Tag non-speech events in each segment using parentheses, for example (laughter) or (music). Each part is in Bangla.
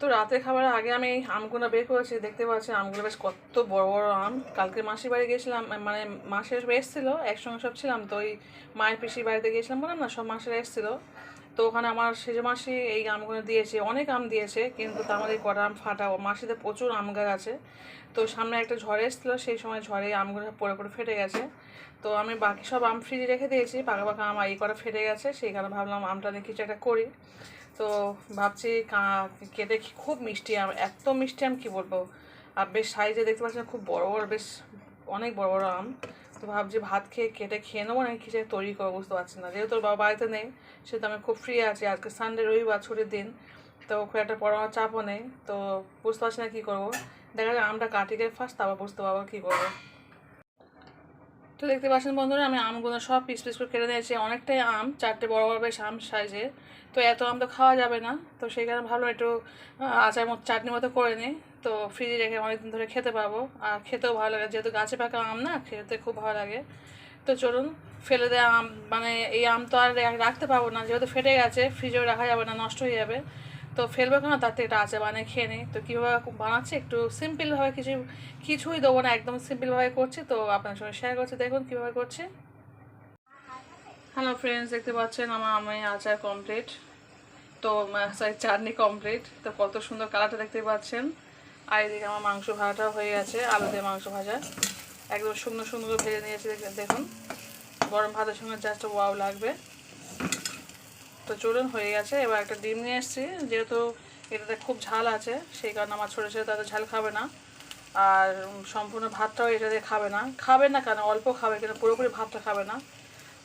তো রাতের খাবার আগে আমি এই আমগুলো বের করেছি, দেখতে পাচ্ছি আমগুলো বেশ কত বড় বড় আম। কালকে মাসির বাড়ি গেছিলাম মানে মাসের এসেছিল, একসঙ্গে সব ছিলাম, তো ওই মায়ের পিসির বাড়িতে গিয়েছিলাম বললাম না, সব মাসেরা এসেছিল। তো ওখানে আমার সেজে মাসি এই আমগুলো দিয়েছে, অনেক আম দিয়েছে, কিন্তু তার মধ্যে কটা আম ফাটা মাসিতে প্রচুর আম গাছ আছে। তো সামনে একটা ঝড় এসেছিল, সেই সময় ঝড়ে আমগুলো পড়ে পড়ে ফেটে গেছে। তো আমি বাকি সব আম ফ্রিজে রেখে দিয়েছি, পাকা পাকা আম এই করা ফেটে গেছে, সেই কারণে ভাবলাম আমটা নিয়ে কিছু একটা করি। তো ভাবছি কেটে খুব মিষ্টি আম, এত মিষ্টি আম কি বলব? আর বেশ সাইজে দেখতে পাচ্ছেন খুব বড় বড়, বেশ অনেক বড় বড় আম। তো ভাবছি ভাত খেয়ে, কেটে খেয়ে নেব নাকি কিছু তৈরি করব বুঝতে পারছি না। যেহেতু বাবা বাড়িতে নেই, সেহেতু আমি খুব ফ্রি আছি। আজকে সানডে রবিবার ছুটির দিন, তো খুব একটা পড়ানোর চাপও নেই। তো বুঝতে পারছি না কী করব। দেখা যায় আমটা কাটি গিয়ে ফার্স্ট তারপর বুঝতে পারব কী করব। তো দেখতে পাচ্ছেন বন্ধুরা, আমি আমগুলো সব পিস পিস করে কেটে নিয়েছি। অনেকটাই আম, চারটে বড় বড় বেশ আম সাইজে তো এত আম তো খাওয়া যাবে না। তো সেই কারণে ভাবলাম একটু আচার মতো, চাটনি মতো করে নিই। তো ফ্রিজে রেখে অনেকদিন ধরে খেতে পাবো। আর খেতেও ভালো লাগে। যেহেতু গাছে পাকা আম না, খেতে খুব ভালো লাগে। তো চলুন, ফেলে দেওয়া আম মানে এই আম তো আর রাখতে পারব না। যেহেতু ফেটে গেছে ফ্রিজেও রাখা যাবে না, নষ্ট হয়ে যাবে। তো ফেলব কেন? থেকে একটা আচার বানিয়ে খেয়ে নিই তো কীভাবে বানাচ্ছি? একটু সিম্পলভাবে কিছু, কিছুই দেবো না, একদম সিম্পলভাবে করছি। তো আপনার সঙ্গে শেয়ার করছি। দেখুন কীভাবে করছি। হ্যালো ফ্রেন্ডস দেখতে পাচ্ছেন আমার আমি আচার কমপ্লিট তো সরি চাটনি কমপ্লিট তো কত সুন্দর কালারটা দেখতে পাচ্ছেন। আর এদিকে আমার মাংস ভাজাটাও হয়ে গেছে, আলু দিয়ে মাংস ভাজা। একদম শুকনো শুকনো ভেজে নিয়েছি দেখুন। গরম ভাতের সঙ্গে জাস্ট ওয়াও লাগবে। তো চলুন হয়ে গেছে। এবার একটা ডিম নিয়ে এসেছি। যেহেতু এটাতে খুব ঝাল আছে, সেই কারণে আমার ছোটো ছেলে তাদের ঝাল খাবে না। আর সম্পূর্ণ ভাতটাও এটা দিয়ে খাবে না। খাবে না কেন? অল্প খাবে কিন্তু পুরোপুরি ভাতটা খাবে না।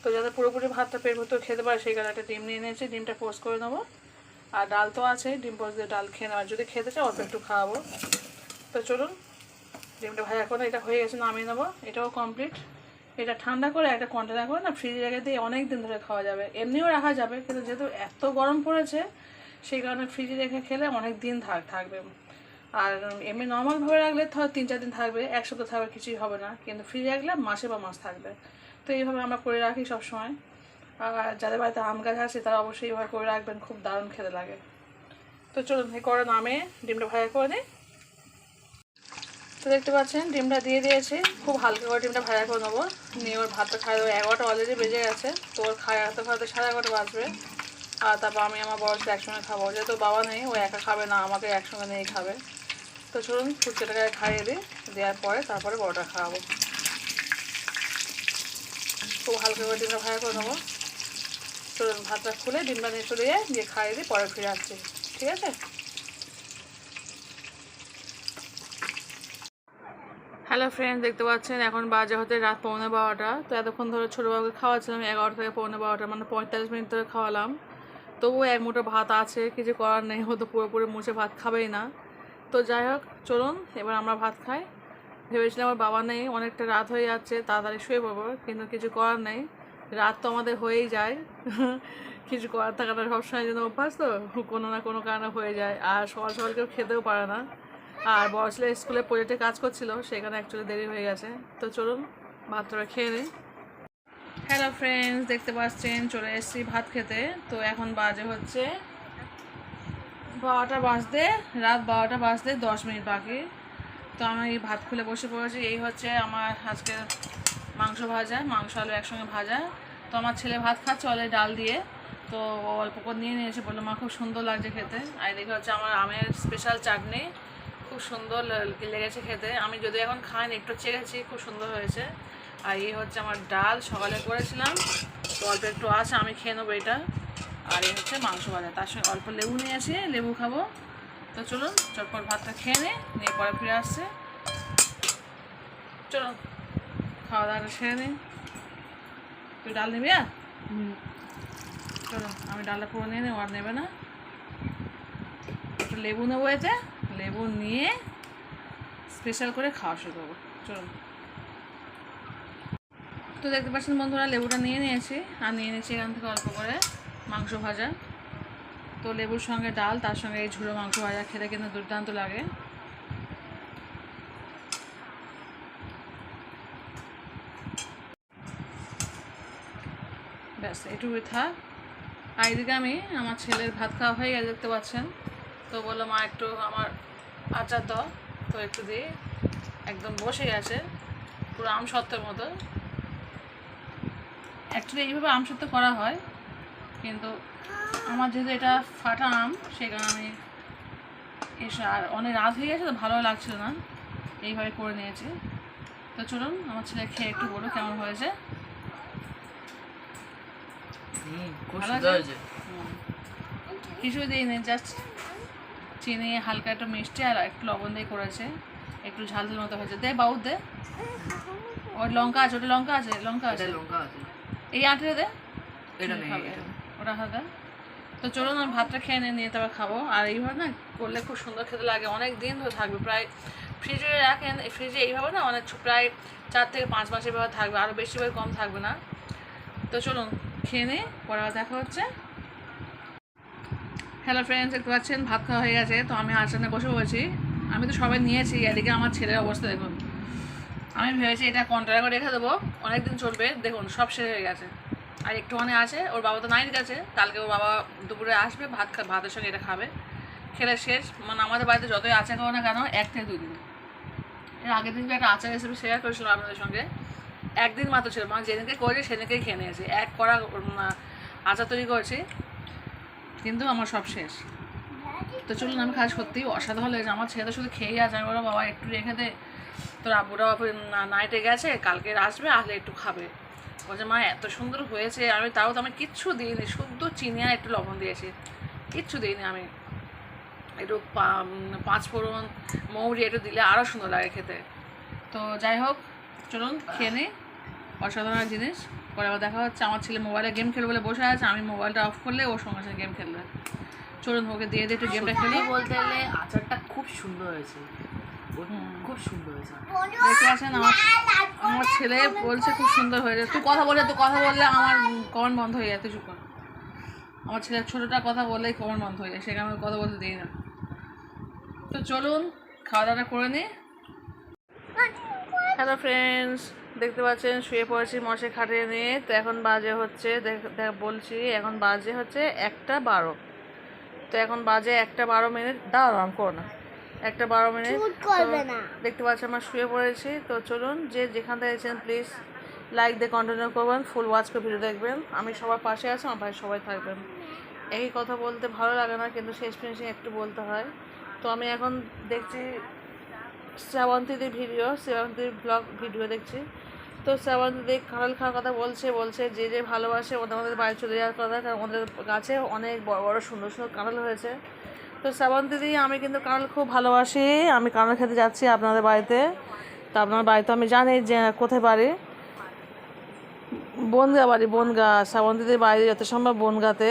তো যাতে পুরোপুরি ভাতটা পেট ভর্তি খেতে পারে, সেই কারণে একটা ডিম নিয়ে নিয়েছি। ডিমটা পোস্ট করে নেব। আর ডাল তো আছে, ডিম পোস্ট দিয়ে ডাল খেয়ে নেওয়ার যদি খেতে চাই অল্প একটু খাওয়াবো। তো চলুন, ডিমটা ভাজা করে এটা হয়ে গেছে, নামিয়ে নেব। এটাও কমপ্লিট এটা ঠান্ডা করে একটা কন্টেনার করে না ফ্রিজে রেখে দিয়ে অনেক দিন ধরে খাওয়া যাবে। এমনিও রাখা যাবে, কিন্তু যেহেতু এত গরম পড়েছে, সেই কারণে ফ্রিজে রেখে খেলে অনেক দিন থাক থাকবে। আর এমনি নর্মালভাবে রাখলে ধর তিন চার দিন থাকবে, এক সপ্তাহ থাকবে কিছুই হবে না, কিন্তু ফ্রিজে রাখলে মাসে বা মাস থাকবে। তো এইভাবে আমরা করে রাখি সবসময়। আর যাদের বাড়িতে আম গাছ আছে, তারা অবশ্যই এইভাবে করে রাখবেন, খুব দারুণ খেতে লাগে। তো চলুন, এই করে নামে ডিমটা ভাজা করে দিই তো দেখতে পাচ্ছেন, ডিমটা দিয়ে দিয়েছি। খুব হালকা করে ডিমটা ভাজা করে নেব। নিয়ে ওর ভাতটা খাই দেবো এগারোটা অলরেডি বেজে গেছে, তো ওর খাওয়াতে খাওয়াতে সাড়ে এগারোটা বাজবে। আর তারপর আমি আমার বড় একসঙ্গে খাব। যেহেতু বাবা নেই, ও একা খাবে না, আমাকে একসঙ্গে নিয়েই খাবে। তো চলুন, ফুচকাটাকে খাইয়ে দিই। দেওয়ার পরে তারপরে বড়টা খাওয়াবো। খুব হালকা করে ডিমটা ভাজা করে নেব। চলুন, ভাতটা খুলে ডিমটা নিয়ে চলে যাই, দিয়ে খাইয়ে দিই, পরে ফিরে আসছি। ঠিক আছে? হ্যালো ফ্রেন্ড দেখতে পাচ্ছেন, এখন বাজে হতে রাত পৌনে বারোটা। তো এতক্ষণ ধরে ছোটোবাবুকে খাওয়াচ্ছিলাম, এগারোটা থেকে পৌনে বারোটা মানে পঁয়তাল্লিশ মিনিট ধরে খাওয়ালাম। তবুও এক মুঠো ভাত আছে কিছু করার নেই হয়তো পুরোপুরি মুছে ভাত খাবেই না। তো যাই হোক, চলুন, এবার আমরা ভাত খাই। ভেবেছিলাম আমার বাবা নেই, অনেকটা রাত হয়ে যাচ্ছে, তাড়াতাড়ি শুয়ে পড়ব, কিন্তু কিছু করার নেই। রাত তো আমাদের হয়েই যায়। (laughs) কিছু করার থাকাটা সবসময় যেন অভ্যাস তো, কোনো না কোনো কারণে হয়ে যায়। আর সকাল সকাল কেউ খেতেও পারে না। আর বড় ছেলে স্কুলে প্রজেক্টে কাজ করছিল, সেখানে অ্যাকচুয়ালি দেরি হয়ে গেছে। তো চলুন, ভাতটা খেয়ে নিই। হ্যালো ফ্রেন্ডস দেখতে পাচ্ছেন, চলে এসেছি ভাত খেতে। তো এখন বাজে হচ্ছে বারোটা বাজতে, রাত বারোটা বাজতে দশ মিনিট বাকি। তো আমি এই ভাত খুলে বসে পড়েছি। এই হচ্ছে আমার আজকে মাংস ভাজা, মাংস, আলু একসঙ্গে ভাজা। তো আমার ছেলে ভাত খাচ্ছে অলরেডি ডাল দিয়ে। তো অল্প করে নিয়ে নিয়েছে, বলল, মা, খুব সুন্দর লাগছে খেতে। আর এদিকে হচ্ছে আমার আমের স্পেশাল চাটনি। খুব সুন্দর লেগেছে খেতে। আমি যদি এখন খাইনি একটু চেয়েছি খুব সুন্দর হয়েছে। আর এই হচ্ছে আমার ডাল সকালে করেছিলাম। তো অল্প একটু আছে আমি খেয়ে নেব এটা। আর এই হচ্ছে মাংস ভাজা। তার সঙ্গে অল্প লেবু নিয়ে নিয়েছি লেবু খাব। তো চলুন চটপট ভাতটা খেয়ে নিই নিয়ে পরে ফিরে আসছে। চলো খাওয়া দাওয়াটা সেরে নিই তুই ডাল নিবি আর চলো আমি ডালটা পুরো নিয়ে নেব আর নেবে না। একটু লেবু নেব এতে। লেবু নিয়ে স্পেশাল করে খাওয়া শুরু করব। চলুন। তো দেখতে পাচ্ছেন বন্ধুরা, লেবুটা নিয়ে নিয়েছি। আর নিয়ে নিয়েছি এখান থেকে অল্প করে মাংস ভাজা। তো লেবুর সঙ্গে ডাল, তার সঙ্গে এই ঝুড়ো মাংস ভাজা খেতে কিন্তু দুর্দান্ত লাগে। ব্যাস, এটুকুই থাক। আর এদিকে আমি, আমার ছেলের ভাত খাওয়া হয়ে গেছে, দেখতে পাচ্ছেন। তো বলল মা একটু আমার আচার দাও। তো একটু দিয়ে একদম বসে গেছে পুরো আম সত্ত্বের মতো। অ্যাকচুয়ালি এইভাবে আম সত্ত্ব করা হয় কিন্তু আমার যেহেতু এটা ফাটা আম সেই কারণে আমি এসে আর অনেক রাত হয়ে গেছে তো ভালো লাগছিল না। এইভাবে করে নিয়েছি। তো চলুন আমার ছেলে খেয়ে একটু বলো কেমন হয়েছে। আছে? কিছুই দিইনি জাস্ট চিনি হালকা একটু মিষ্টি আর একটু লবণ দিয়ে করেছে। একটু ঝাল ঝাল মতো হয়েছে। দে বাউ দে। ওই লঙ্কা আছে ওটা লঙ্কা আছে লঙ্কা আছে। লঙ্কা আছে। এই আঁটে দে। এটা ওটা হাতে তো চলুন আমি ভাতটা খেয়ে নিয়ে নিয়ে তারপর খাব। আর এইভাবে না করলে খুব সুন্দর খেতে লাগে। অনেক দিন ধরে থাকবে। প্রায় ফ্রিজে রাখেন ফ্রিজে এইভাবে না অনেক প্রায় চার থেকে পাঁচ মাস এভাবে থাকবে। আরও বেশি কম থাকবে না। তো চলুন খেয়ে নিই পরে দেখা হচ্ছে। হ্যালো ফ্রেন্ডস দেখতে পাচ্ছেন? ভাত খাওয়া হয়ে গেছে, তো আমি আসানে বসে পড়েছি। আমি তো সবাই নিয়েছি, এদিকে আমার ছেলের অবস্থা দেখুন। আমি ভেবেছি এটা কন্টেনার করে রেখে দেবো, অনেকদিন চলবে, দেখুন, সব শেষ হয়ে গেছে। আর একটুখানি আছে, ওর বাবা তো নাইট গেছে, কালকে ওর বাবা দুপুরে আসবে, ভাত ভাতের সঙ্গে এটা খাবে। খেলে শেষ মানে আমাদের বাড়িতে যতই আচার খাব না কেন, এক থেকে দুই দিন। এর আগের দিন একটা আচার রেসিপি শেয়ার করেছিলাম আপনাদের সঙ্গে। একদিন মাত্র ছিল মানে যেদিনকে করেছি সেদিনকেই খেয়ে নিয়েছি। এক করা আচার তৈরি করেছি। কিন্তু আমার সব শেষ। তো চলুন, আমি কাজ সত্যিই অসাধারণ লেগেছে আমার ছেলে শুধু খেয়েই আছে। আমি বলো বাবা, একটু রেখে দে। তোর আব্বুরা নাইটে গেছে, কালকে আসবে, আসলে একটু খাবে। বলছে মা, এত সুন্দর হয়েছে। আমি তাও তো আমি কিচ্ছু দিইনি শুদ্ধ চিনি আর একটু লবণ দিয়েছি। কিচ্ছু দিইনি আমি। একটু পাঁচ ফোড়ন, মৌরি একটু দিলে আরও সুন্দর লাগে খেতে। তো যাই হোক, চলুন, খেয়ে নিই অসাধারণ জিনিস। পরে আবার দেখা হচ্ছে আমার ছেলে মোবাইলে গেম খেলবে বলে বসে আছে আমি মোবাইলটা অফ করলে ওর সঙ্গে সঙ্গে গেম খেলবে। চলুন ওকে দিয়ে দিয়ে একটু গেমটা খেলি। বলতে গেলে আচারটা খুব সুন্দর হয়েছে। খুব সুন্দর হয়েছে। দেখতে পাচ্ছেন আমার আমার ছেলে বলছে খুব সুন্দর হয়েছে। তুই কথা বলে তুই কথা বললে আমার কমেন্ট বন্ধ হয়ে যায় তুই চুপ আমার ছেলের ছোটোটা কথা বললেই কমেন্ট বন্ধ হয়ে যায় সেখানে আমি কথা বলতে দিই না। তো চলুন খাওয়া দাওয়াটা করে নিই হ্যালো ফ্রেন্ডস দেখতে পাচ্ছেন শুয়ে পড়েছি মশে খাটিয়ে নিয়ে। তো এখন বাজে হচ্ছে বলছি এখন বাজে হচ্ছে একটা বারো। তো এখন বাজে একটা বারো মিনিট। দাও আরাম করো না। একটা বারো মিনিট। দেখতে পাচ্ছি আমার শুয়ে পড়েছি। তো চলুন যে যেখান থেকে এসেছেন প্লিজ লাইক দিয়ে কন্টিনিউ করবেন ফুল ওয়াচ করে ভিডিও দেখবেন। আমি সবার পাশে আছি আমার ভাই সবাই থাকবেন। একই কথা বলতে ভালো লাগে না কিন্তু শেষ ফিনিশিং একটু বলতে হয়। তো আমি এখন দেখছি শ্রাবন্তীদের ভিডিও, শ্রাবন্তীর ব্লগ ভিডিও দেখছি। তো শ্রাবন্তীদি কাঁঠাল খাওয়ার কথা বলছে বলছে যে যে ভালোবাসে ওদের আমাদের বাড়ি চলে যাওয়ার কথা, কারণ ওদের গাছে অনেক বড় বড় সুন্দর সুন্দর কাঁঠাল হয়েছে। তো শ্রাবন্তীদি, আমি কিন্তু কাঁঠাল খুব ভালোবাসি, আমি কাঁঠাল খেতে যাচ্ছি আপনাদের বাড়িতে। তো আপনার বাড়িতে আমি জানি যে কোথায় বাড়ি। বনগা বাড়ি, বনগা, শ্রাবন্তীদের বাড়ি যত সম্ভব বনগাতে।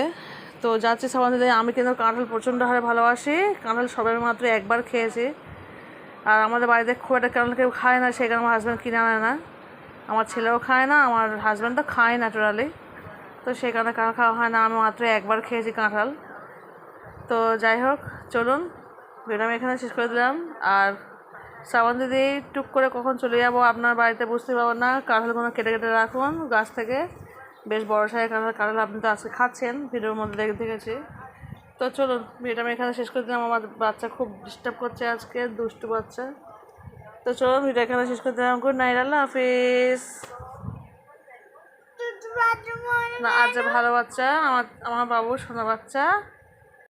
তো যাচ্ছি শ্রাবন্তীদের আমি কিন্তু কাঁঠাল প্রচণ্ড হারে ভালোবাসি, কাঁঠাল সবাই মাত্র একবার খেয়েছি। আর আমাদের বাড়িতে খুব একটা কাঁঠাল কেউ খায় না, সেই কারণে আমার হাজব্যান্ড কিনে আনে না। আমার ছেলেও খায় না, আমার হাজব্যান্ড তো খায় ন্যাচারালি তো সেই কারণে কাঁঠাল খাওয়া হয় না, আমি মাত্র একবার খেয়েছি কাঁঠাল। তো যাই হোক, চলুন ভিডিও এখানে শেষ করে দিলাম। আর শ্রাবণ দিদি, টুক করে কখন চলে যাব আপনার বাড়িতে বুঝতে পারব না। কাঁঠালগুলো কেটে কেটে রাখুন গাছ থেকে। বেশ বড় সাইজের কাঁঠাল কাঁঠাল আপনি তো আজকে খাচ্ছেন, ভিডিওর মধ্যে দেখে দেখেছি। তো চলো ভিডিওটা আমি এখানে শেষ করে দিলাম। আমার বাচ্চা খুব ডিস্টার্ব করছে আজকে দুষ্টু বাচ্চা। তো চলো ভিডিও এখানে শেষ করে দিলাম। গুড নাইট আল্লাহ হাফিজ। না আজ ভালো বাচ্চা আমার আমার বাবু সোনা বাচ্চা।